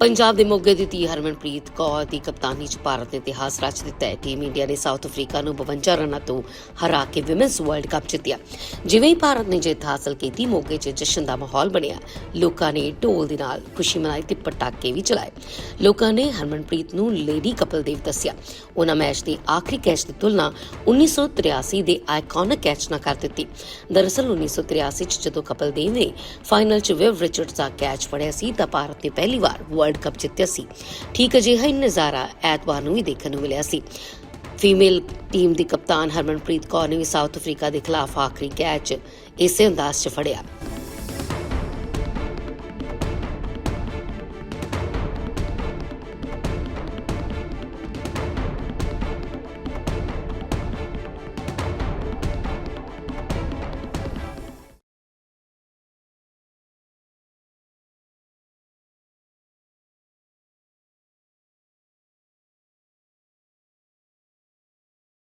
ਪੰਜਾਬ ਦੇ ਮੋਗੇ ਦੀ ਧੀ ਹਰਮਨਪ੍ਰੀਤ ਕੌਰ ਦੀ ਕਪਤਾਨੀ 'ਚ ਭਾਰਤ ਨੇ ਇਤਿਹਾਸ ਰਚ ਦਿੱਤਾ ਹੈ। ਟੀਮ ਇੰਡੀਆ ਨੇ ਸਾਊਥ ਅਫਰੀਕਾ ਨੂੰ 52 ਰਨਾਂ ਤੋਂ ਹਰਾ ਕੇ ਵਿਮਨਸ ਵਰਲਡ ਕੱਪ ਜਿੱਤਿਆ। ਜਿਵੇਂ ਹੀ ਭਾਰਤ ਨੇ ਜਿੱਤ ਹਾਸਲ ਕੀਤੀ, ਮੋਗੇ 'ਚ ਜਸ਼ਨ ਦਾ ਮਾਹੌਲ ਬਣਿਆ। ਲੋਕਾਂ ਨੇ ਢੋਲ ਦੇ ਨਾਲ ਖੁਸ਼ੀ ਮਨਾਈ ਤੇ ਪਟਾਕੇ ਵੀ ਚਲਾਏ। ਲੋਕਾਂ ਨੇ ਹਰਮਨਪ੍ਰੀਤ ਨੂੰ ਲੇਡੀ ਕਪਲ ਦੇਵ ਦੱਸਿਆ। ਉਹਨਾਂ ਮੈਚ ਦੇ ਆਖਰੀ ਕੈਚ ਦੀ ਤੁਲਨਾ 1983 ਦੇ ਆਈਕੋਨਿਕ ਕੈਚ ਨਾਲ ਕਰ ਦਿੱਤੀ। ਦਰਅਸਲ 1983 'ਚ ਜਦੋਂ ਕਪਲ ਦੇਵ ਨੇ ਫਾਈਨਲ 'ਚ ਵਿਵ ਰਿਚਰਡਸ ਦਾ ਕੈਚ ਫੜਿਆ ਸੀ, ਤਾਂ ਭਾਰਤ ਨੇ ਪਹਿਲੀ ਵਾਰ ਵਰਲਡ ਕੱਪ ਜਿੱਤਿਆ ਸੀ। ਠੀਕ ਅਜਿਹਾ ਹੀ ਨਜ਼ਾਰਾ ਐਤਵਾਰ ਨੂੰ ਵੀ ਦੇਖਣ ਨੂੰ ਮਿਲਿਆ ਸੀ। ਫੀਮੇਲ ਟੀਮ ਦੀ ਕਪਤਾਨ ਹਰਮਨਪ੍ਰੀਤ ਕੌਰ ਨੇ ਵੀ ਸਾਊਥ ਅਫਰੀਕਾ ਦੇ ਖਿਲਾਫ ਆਖਰੀ ਕੈਚ ਇਸੇ ਅੰਦਾਜ਼ 'ਚ ਫੜਿਆ।